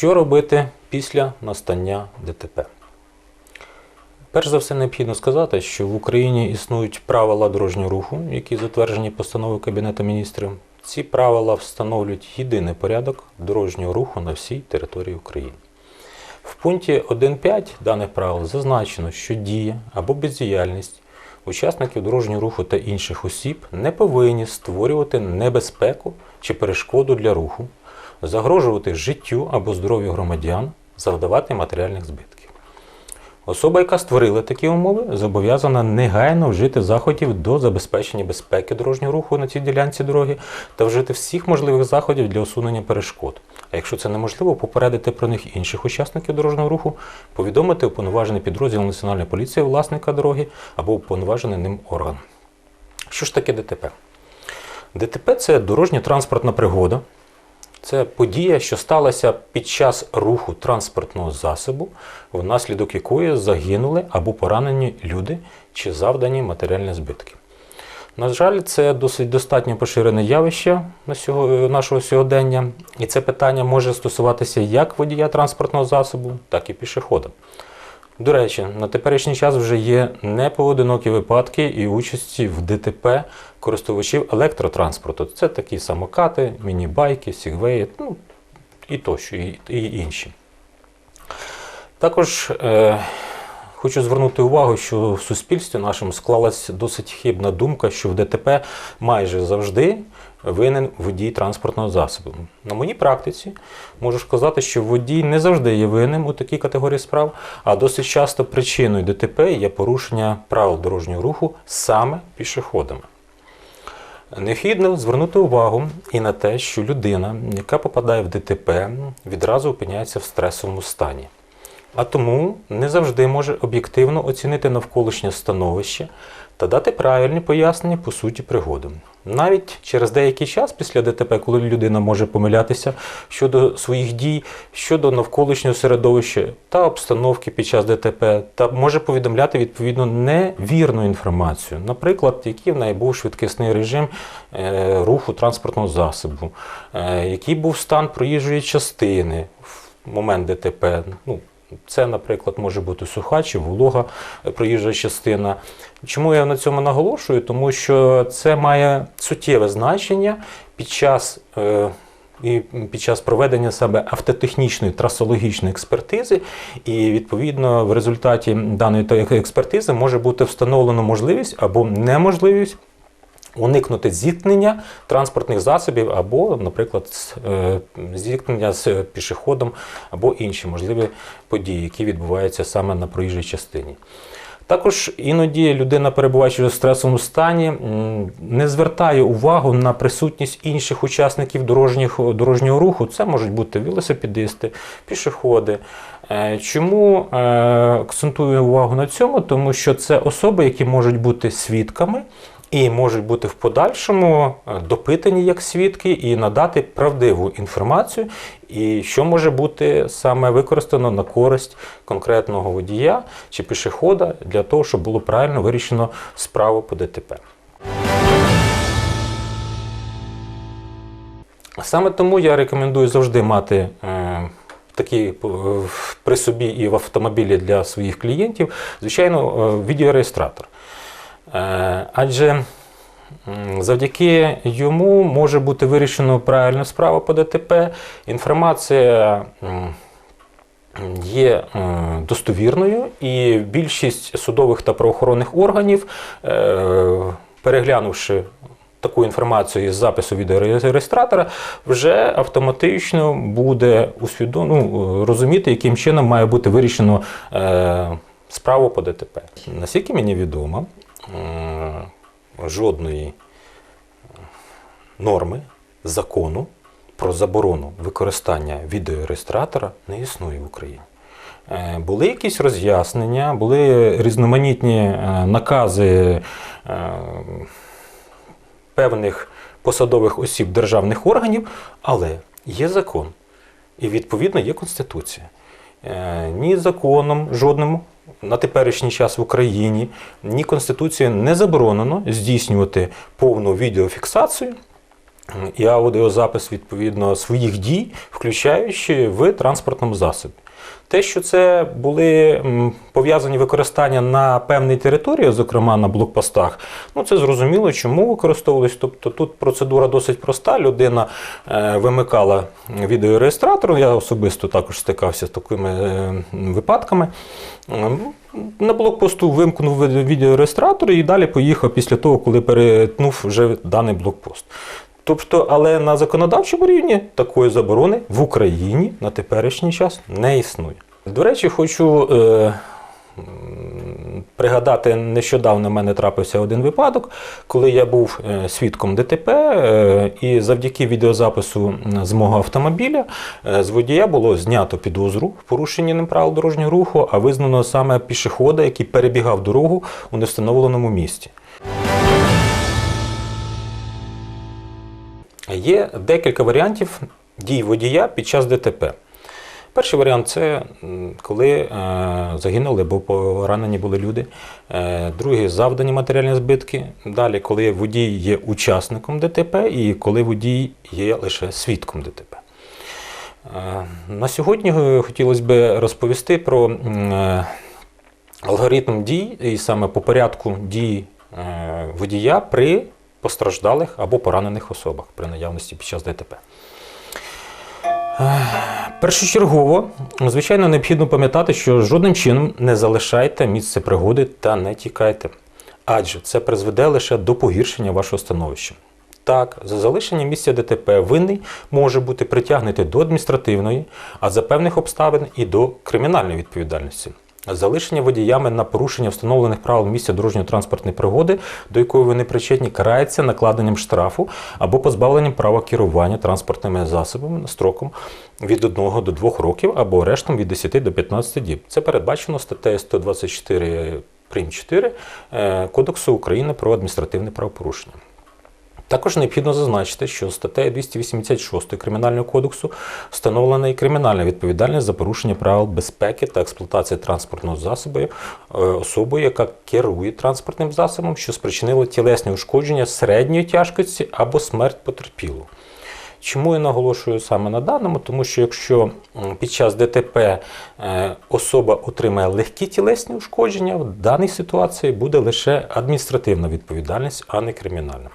Що робити після настання ДТП? Перш за все, необхідно сказати, що в Україні існують правила дорожнього руху, які затверджені постановою Кабінету міністрів. Ці правила встановлюють єдиний порядок дорожнього руху на всій території України. В пункті 1.5 даних правил зазначено, що дія або бездіяльність учасників дорожнього руху та інших осіб не повинні створювати небезпеку чи перешкоду для руху, загрожувати життю або здоров'ю громадян, завдавати матеріальних збитків. Особа, яка створила такі умови, зобов'язана негайно вжити заходів до забезпечення безпеки дорожнього руху на цій ділянці дороги та вжити всіх можливих заходів для усунення перешкод. А якщо це неможливо, попередити про них інших учасників дорожнього руху, повідомити уповноважений підрозділ Національної поліції власника дороги або уповноважений ним орган. Що ж таке ДТП? ДТП це дорожньо-транспортна пригода, це подія, що сталася під час руху транспортного засобу, внаслідок якої загинули або поранені люди чи завдані матеріальні збитки. На жаль, це досить достатньо поширене явище нашого сьогодення, і це питання може стосуватися як водія транспортного засобу, так і пішохода. До речі, на теперішній час вже є непоодинокі випадки і участі в ДТП користувачів електротранспорту. Це такі самокати, міні-байки, сігвеї, ну і тощо, і, і інші. Також е, хочу звернути увагу, що в суспільстві нашому склалася досить хибна думка, що в ДТП майже завжди винен водій транспортного засобу. На моїй практиці можу сказати, що водій не завжди є винним у такій категорії справ, а досить часто причиною ДТП є порушення правил дорожнього руху саме пішоходами. Необхідно звернути увагу і на те, що людина, яка попадає в ДТП, відразу опиняється в стресовому стані. А тому не завжди може об'єктивно оцінити навколишнє становище та дати правильні пояснення по суті пригоди. Навіть через деякий час після ДТП, коли людина може помилятися щодо своїх дій, щодо навколишнього середовища та обстановки під час ДТП, та може повідомляти відповідно невірну інформацію, наприклад, який в неї був швидкісний режим е, руху транспортного засобу, е, який був стан проїжджої частини в момент ДТП. Ну, це, наприклад, може бути суха чи волога е, проїжджа частина. Чому я на цьому наголошую? Тому що це має суттєве значення під час. Е, і під час проведення себе автотехнічної трасологічної експертизи, і відповідно в результаті даної експертизи може бути встановлено можливість або неможливість уникнути зіткнення транспортних засобів або, наприклад, е, зіткнення з пішоходом або інші можливі події, які відбуваються саме на проїжджій частині. Також іноді людина, перебуваючи в стресовому стані, не звертає увагу на присутність інших учасників дорожніх, дорожнього руху. Це можуть бути велосипедисти, пішоходи. Е, Чому е, акцентую увагу на цьому? Тому що це особи, які можуть бути свідками і можуть бути в подальшому е, допитані як свідки і надати правдиву інформацію, і що може бути саме використано на користь конкретного водія чи пішохода для того, щоб було правильно вирішено справу по ДТП. Саме тому я рекомендую завжди мати е, такі е, при собі і в автомобілі для своїх клієнтів, звичайно, відеореєстратор. Е, Адже завдяки йому може бути вирішено правильно справа по ДТП. Інформація є е, достовірною, і більшість судових та правоохоронних органів, е, переглянувши таку інформацію із запису відеореєстратора, вже автоматично буде усвідом... ну, розуміти, яким чином має бути вирішено е, справу по ДТП. Наскільки мені відомо, жодної норми закону про заборону використання відеореєстратора не існує в Україні. Е, Були якісь роз'яснення, були різноманітні е, накази е, певних посадових осіб державних органів, але є закон і відповідно є Конституція. Е, Ні законом жодним на теперішній час в Україні, ні Конституцією не заборонено здійснювати повну відеофіксацію і аудіозапис відповідно своїх дій, включаючи в транспортному засобі. Те, що це були пов'язані використання на певній території, зокрема на блокпостах, ну це зрозуміло, чому використовувалось. Тобто тут процедура досить проста. Людина е, вимикала відеореєстратор. Я особисто також стикався з такими е, випадками. На блокпосту вимкнув відеореєстратор і далі поїхав після того, коли перетнув вже даний блокпост. Тобто, але на законодавчому рівні такої заборони в Україні на теперішній час не існує. До речі, хочу е, пригадати, нещодавно в мене трапився один випадок, коли я був е, свідком ДТП, е, і завдяки відеозапису з мого автомобіля е, з водія було знято підозру в порушенні ним правил дорожнього руху, а визнано саме пішохода, який перебігав дорогу у невстановленому місці. Є декілька варіантів дій водія під час ДТП. Перший варіант це коли е, загинули або поранені були люди. Е, другий завдані матеріальні збитки. Далі, коли водій є учасником ДТП і коли водій є лише свідком ДТП. Е, На сьогодні хотілося б розповісти про алгоритм дій і саме по порядку дій водія при постраждалих або поранених особах при наявності під час ДТП. Першочергово, звичайно, необхідно пам'ятати, що жодним чином не залишайте місце пригоди та не тікайте, адже це призведе лише до погіршення вашого становища. Так, за залишення місця ДТП винний може бути притягнутий до адміністративної, а за певних обставин і до кримінальної відповідальності. Залишення водіями на порушення встановлених правил місця дорожньо-транспортної пригоди, до якої вони причетні, карається накладенням штрафу або позбавленням права керування транспортними засобами строком від 1 до 2 років або арештом від 10 до 15 діб. Це передбачено статтею 124 прим. 4 е, Кодексу України про адміністративне правопорушення. Також необхідно зазначити, що статтею 286 Кримінального кодексу встановлена і кримінальна відповідальність за порушення правил безпеки та експлуатації транспортного засобу е, особою, яка керує транспортним засобом, що спричинило тілесні ушкодження середньої тяжкості або смерть потерпілого. Чому я наголошую саме на даному? Тому що якщо під час ДТП е, особа отримає легкі тілесні ушкодження, в даній ситуації буде лише адміністративна відповідальність, а не кримінальна.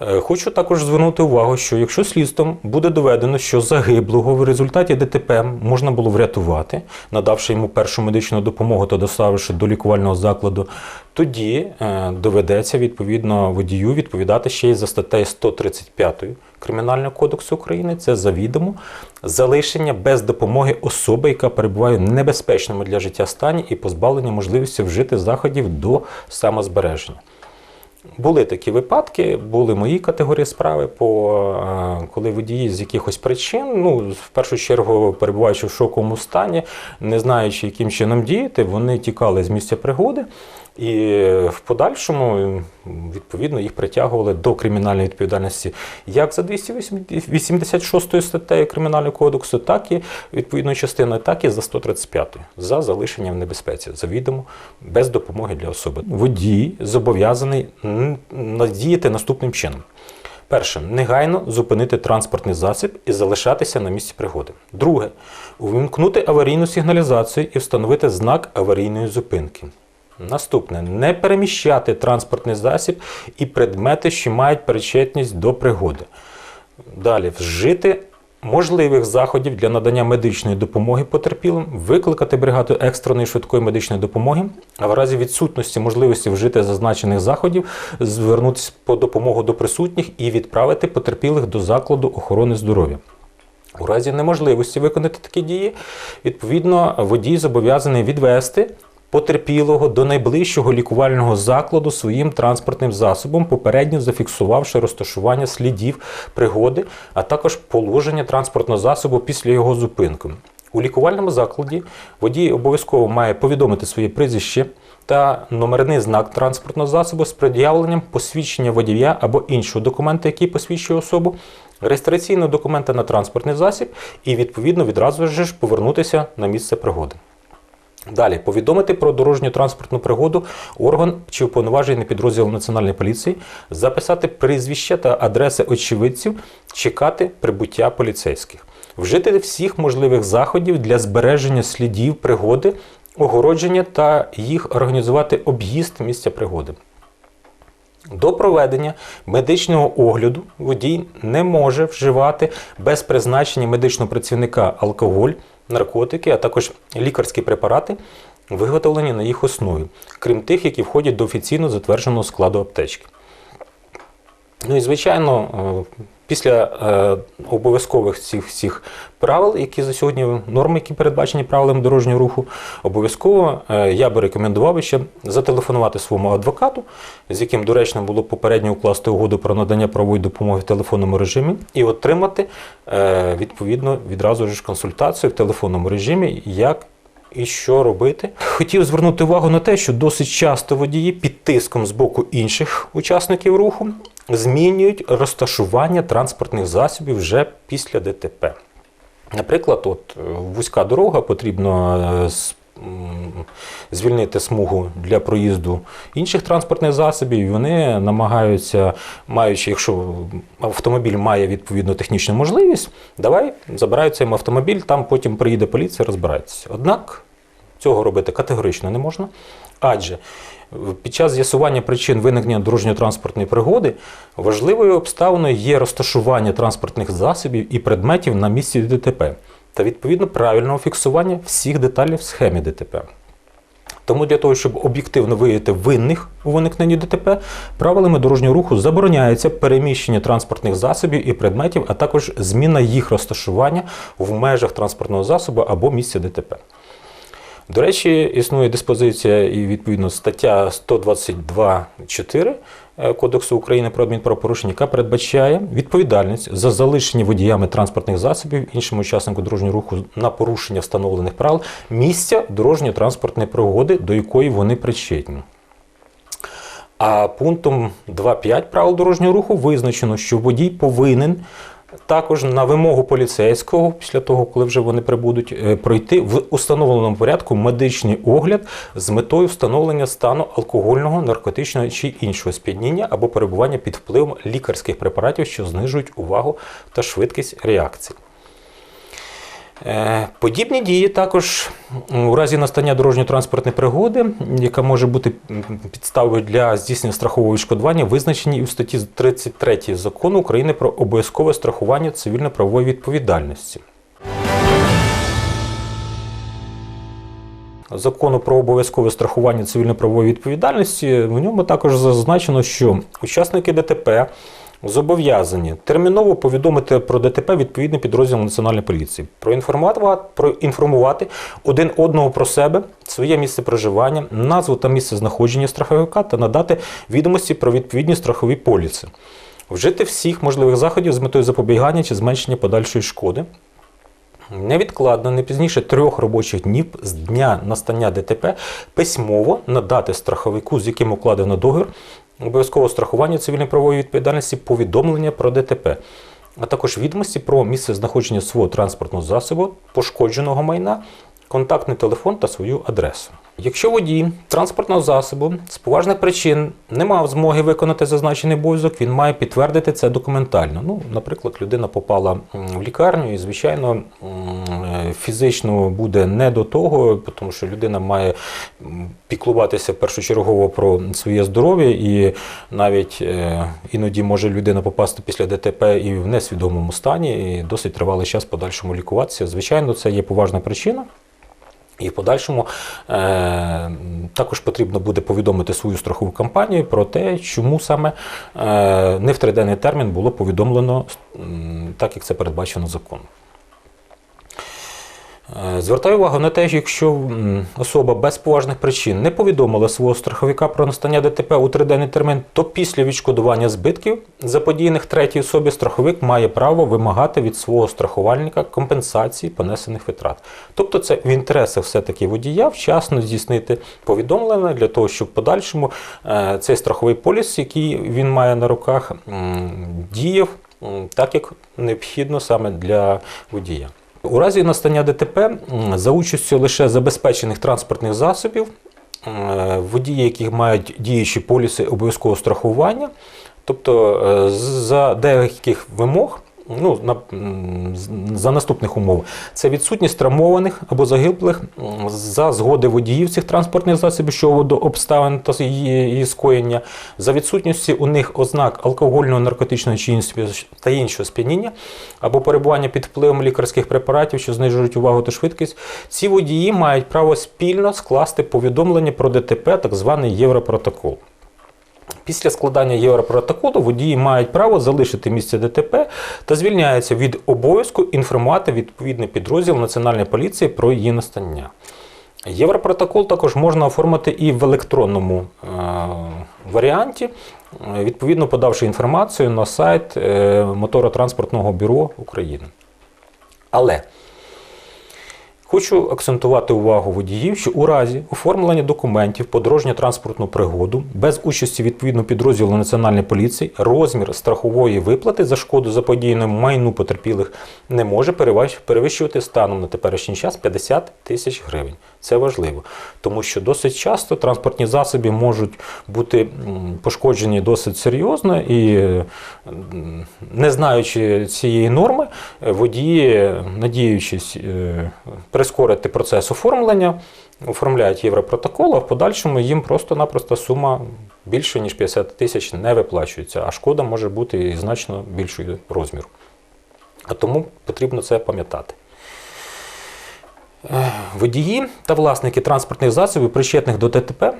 Е, Хочу також звернути увагу, що якщо слідством буде доведено, що загиблого в результаті ДТП можна було врятувати, надавши йому першу медичну допомогу та доставивши до лікувального закладу, тоді е, доведеться відповідно водію відповідати ще й за статтею 135 Кримінального кодексу України. Це завідомо залишення без допомоги особи, яка перебуває в небезпечному для життя стані і позбавлення можливості вжити заходів до самозбереження. Були такі випадки, були мої категорії справи, по, е, коли водії з якихось причин, ну, в першу чергу, перебуваючи в шоковому стані, не знаючи, яким чином діяти, вони тікали з місця пригоди. І в подальшому, відповідно, їх притягували до кримінальної відповідальності як за 286 статтею Кримінального кодексу, так і відповідною частиною, так і за 135 за залишення в небезпеці, завідомо без допомоги для особи. Водій зобов'язаний надіяти наступним чином. Перше, негайно зупинити транспортний засіб і залишатися на місці пригоди. Друге, увімкнути аварійну сигналізацію і встановити знак аварійної зупинки. Наступне не переміщати транспортний засіб і предмети, що мають причетність до пригоди. Далі вжити можливих заходів для надання медичної допомоги потерпілим, викликати бригаду екстреної швидкої медичної допомоги, а в разі відсутності можливості вжити зазначених заходів, звернутися по допомогу до присутніх і відправити потерпілих до закладу охорони здоров'я. У разі неможливості виконати такі дії, відповідно, водій зобов'язаний відвести потерпілого до найближчого лікувального закладу своїм транспортним засобом, попередньо зафіксувавши розташування слідів пригоди, а також положення транспортного засобу після його зупинки. У лікувальному закладі водій обов'язково має повідомити своє прізвище та номерний знак транспортного засобу з пред'явленням посвідчення водія або іншого документа, який посвідчує особу, реєстраційного документа на транспортний засіб і відповідно відразу ж повернутися на місце пригоди. Далі. Повідомити про дорожню транспортну пригоду. Орган чи уповноважений підрозділ Національної поліції, записати прізвища та адреси очевидців, чекати прибуття поліцейських, вжити всіх можливих заходів для збереження слідів пригоди, огородження та їх організувати об'їзд місця пригоди. До проведення медичного огляду водій не може вживати без призначення медичного працівника алкоголь, наркотики, а також лікарські препарати, виготовлені на їх основі, крім тих, які входять до офіційно затвердженого складу аптечки. Ну і звичайно, е, після е, обов'язкових цих всіх правил, які за сьогодні норми, які передбачені правилами дорожнього руху, обов'язково е, я би рекомендував ще зателефонувати своєму адвокату, з яким доречно було попередньо укласти угоду про надання правової допомоги в телефонному режимі, і отримати е, відповідно відразу ж консультацію в телефонному режимі, як і що робити? Хотів звернути увагу на те, що досить часто водії під тиском з боку інших учасників руху змінюють розташування транспортних засобів вже після ДТП. Наприклад, от е, вузька дорога, потрібно е, звільнити смугу для проїзду інших транспортних засобів. і Вони намагаються, маючи, якщо автомобіль має відповідну технічну можливість, давай забирають цей автомобіль, там потім приїде поліція, розбирається. Однак цього робити категорично не можна, адже під час з'ясування причин виникнення дорожньо-транспортної пригоди важливою обставиною є розташування транспортних засобів і предметів на місці ДТП та відповідно правильного фіксування всіх деталей в схемі ДТП. Тому для того, щоб об'єктивно виявити винних у виникненні ДТП, правилами дорожнього руху забороняється переміщення транспортних засобів і предметів, а також зміна їх розташування в межах транспортного засобу або місця ДТП. До речі, існує диспозиція і відповідно стаття 122.4 е, Кодексу України про адмінправопорушення, яка передбачає відповідальність за залишення водіями транспортних засобів іншому учаснику дорожнього руху на порушення встановлених правил місця дорожньо-транспортної пригоди, до якої вони причетні. А пунктом 2.5 правил дорожнього руху визначено, що водій повинен також на вимогу поліцейського, після того, коли вже вони прибудуть, е, пройти в установленому порядку медичний огляд з метою встановлення стану алкогольного, наркотичного чи іншого сп'яніння або перебування під впливом лікарських препаратів, що знижують увагу та швидкість реакції. Е, Подібні дії також у разі настання дорожньо-транспортної пригоди, яка може бути підставою для здійснення страхового відшкодування, визначені у статті 33 закону України про обов'язкове страхування цивільно-правової відповідальності. Закону про обов'язкове страхування цивільно-правової відповідальності в ньому також зазначено, що учасники ДТП зобов'язані терміново повідомити про ДТП відповідний підрозділ Національної поліції, проінформувати, проінформувати один одного про себе, своє місце проживання, назву та місце знаходження страховика та надати відомості про відповідні страхові поліси, вжити всіх можливих заходів з метою запобігання чи зменшення подальшої шкоди. Невідкладно, не пізніше трьох робочих днів з дня настання ДТП письмово надати страховику, з яким укладено договір, обов'язкового страхування цивільно-правової відповідальності, повідомлення про ДТП, а також відомості про місце знаходження свого транспортного засобу, пошкодженого майна, контактний телефон та свою адресу. Якщо водій транспортного засобу з поважних причин не мав змоги виконати зазначений обов'язок, він має підтвердити це документально. Ну, наприклад, людина попала в лікарню і, звичайно, е, фізично буде не до того, тому що людина має піклуватися першочергово про своє здоров'я, і навіть е, іноді може людина попасти після ДТП і в несвідомому стані, і досить тривалий час подальшому лікуватися. Звичайно, це є поважна причина. І в подальшому е, також потрібно буде повідомити свою страхову компанію про те, чому саме е, не в триденний термін було повідомлено так, як це передбачено законом. Е, Звертаю увагу на те, що якщо особа без поважних причин не повідомила свого страховика про настання ДТП у триденний термін, то після відшкодування збитків заподіяних третій особі страховик має право вимагати від свого страхувальника компенсації понесених витрат. Тобто це в інтересах все-таки водія вчасно здійснити повідомлення для того, щоб в подальшому е, цей страховий поліс, який він має на руках, діяв так, як необхідно саме для водія. У разі настання ДТП за участю лише забезпечених транспортних засобів, водії, яких мають діючі поліси обов'язкового страхування, тобто е, за деяких вимог. Ну, на, за наступних умов, це відсутність травмованих або загиблих за згоди водіїв цих транспортних засобів щодо обставин та її, скоєння, за відсутністю у них ознак алкогольного, наркотичного чи та іншого сп'яніння, або перебування під впливом лікарських препаратів, що знижують увагу та швидкість, ці водії мають право спільно скласти повідомлення про ДТП, так званий Європротокол. Після складання Європротоколу водії мають право залишити місце ДТП та звільняються від обов'язку інформувати відповідний підрозділ Національної поліції про її настання. Європротокол також можна оформити і в електронному е, варіанті, е, відповідно подавши інформацію на сайт е, Моторотранспортного бюро України. Але Хочу акцентувати увагу водіїв, що у разі оформлення документів по дорожньо-транспортну пригоду без участі відповідного підрозділу Національної поліції розмір страхової виплати за шкоду заподіяному майну потерпілих не може перевищувати станом на теперішній час 50 тисяч гривень. Це важливо, тому що досить часто транспортні засоби можуть бути пошкоджені досить серйозно і, не знаючи цієї норми, водії, надіючись е, прискорити процес оформлення, оформляють Європротокол, а в подальшому їм просто-напросто сума більше, ніж 50 тисяч не виплачується, а шкода може бути і значно більшою розміру. А тому потрібно це пам'ятати. Е, Водії та власники транспортних засобів, причетних до ДТП, м,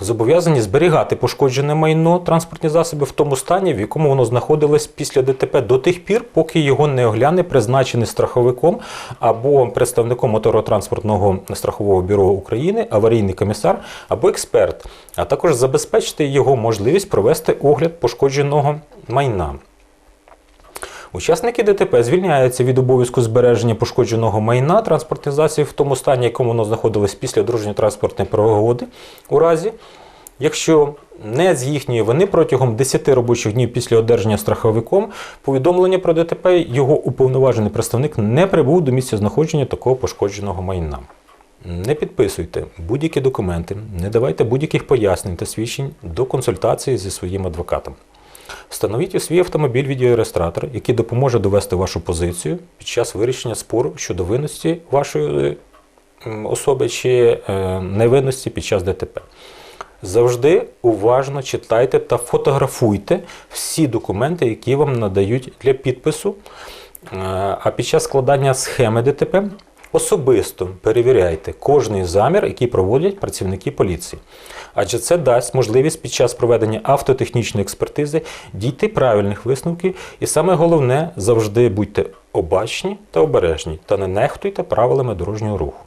зобов'язані зберігати пошкоджене майно транспортні засоби в тому стані, в якому воно знаходилось після ДТП до тих пір, поки його не огляне призначений страховиком або представником моторотранспортного страхового бюро України, аварійний комісар або експерт, а також забезпечити його можливість провести огляд пошкодженого майна. Учасники ДТП звільняються від обов'язку збереження пошкодженого майна транспортних засобів в тому стані, якому воно знаходилось після дорожньо-транспортної пригоди, у разі, якщо не з їхньої вини протягом 10 робочих днів після одержання страховиком повідомлення про ДТП його уповноважений представник не прибув до місця знаходження такого пошкодженого майна. Не підписуйте будь-які документи, не давайте будь-яких пояснень та свідчень до консультації зі своїм адвокатом. Встановіть у свій автомобіль відеореєстратор, який допоможе довести вашу позицію під час вирішення спору щодо винності вашої е, особи чи е, невинності під час ДТП. Завжди уважно читайте та фотографуйте всі документи, які вам надають для підпису. Е, А під час складання схеми ДТП особисто перевіряйте кожний замір, який проводять працівники поліції. Адже це дасть можливість під час проведення автотехнічної експертизи дійти правильних висновків. І саме головне, завжди будьте обачні та обережні та не нехтуйте правилами дорожнього руху.